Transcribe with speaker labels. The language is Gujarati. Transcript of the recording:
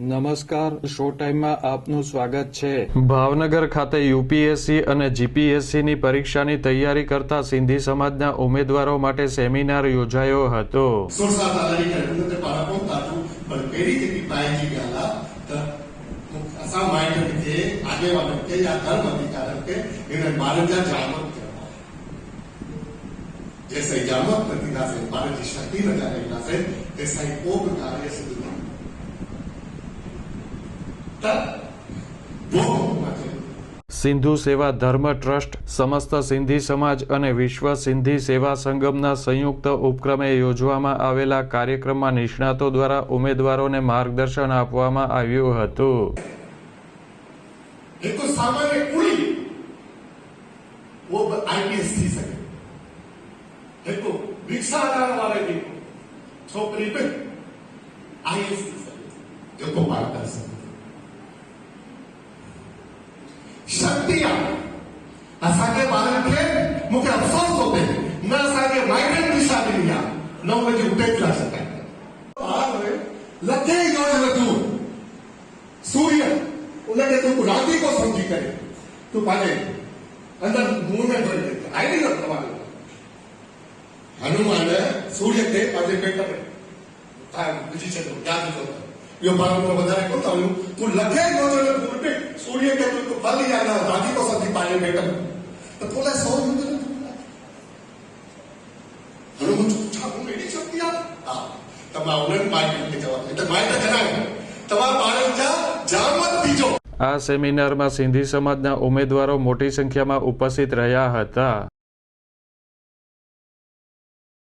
Speaker 1: નમસ્કાર શો ટાઈમમાં આપનું સ્વાગત છે
Speaker 2: ભાવનગર ખાતે યુપીએસસી અને જીપીએસસીની પરીક્ષાની તૈયારી કરતા સિંધી સમાજના ઉમેદવારો માટે સેમિનાર યોજાયો હતો
Speaker 3: સુરસાદ આધારી કરીને પારા પહોંચતા પણ પહેરી જેવી પાયજી ગયા त असां माइट खे આગેવાનો કે या धर्म अधिकार खे हिन ॿारनि जा जामत करणा जेसि
Speaker 2: સિંધુ સેવા ધર્મ ટ્રસ્ટ, સમસ્ત સિંધી સમાજ અને વિશ્વ સિંધી સેવા સંગમના સંયુક્ત ઉપક્રમે યોજવામાં આવેલા કાર્યક્રમમાં નિષ્ણાતો દ્વારા ઉમેદવારોને માર્ગદર્શન આપવામાં આવ્યું હતું.
Speaker 3: છોકરી આઈએસ आहे असांजे ॿारनि खे मूंखे अफ़सोस थो थिए न असांखे माइग्रेंट दिशा ॾिनी आहे न हुनजी उते क्लास ॿार लखे योजना दूर सूर्य उनखे तूं राती को सम्झी करे तूं पंहिंजे अंदर मुंहुं में भरी ॾे आहे नी न तव्हांजो हनुमान सूर्य खे पंहिंजे पेट में ठाहे विझी छॾियो यादि जो इहो पाण में वधारे कोन था वञूं तूं लखे योजना दूर తల్లి అన్నారు దాని కోసం నీ భార్య పెట్టం తప్పులే సౌండ్ ఉంది હજુ હું ચૂપચાપ હું એની શક્તિ તમારા ઉલટ માર્કેટની જામત બીજો
Speaker 2: આ સેમિનારમાં સિંધી સમાજના ઉમેદવારો મોટી સંખ્યામાં ઉપસ્થિત રહ્યા હતા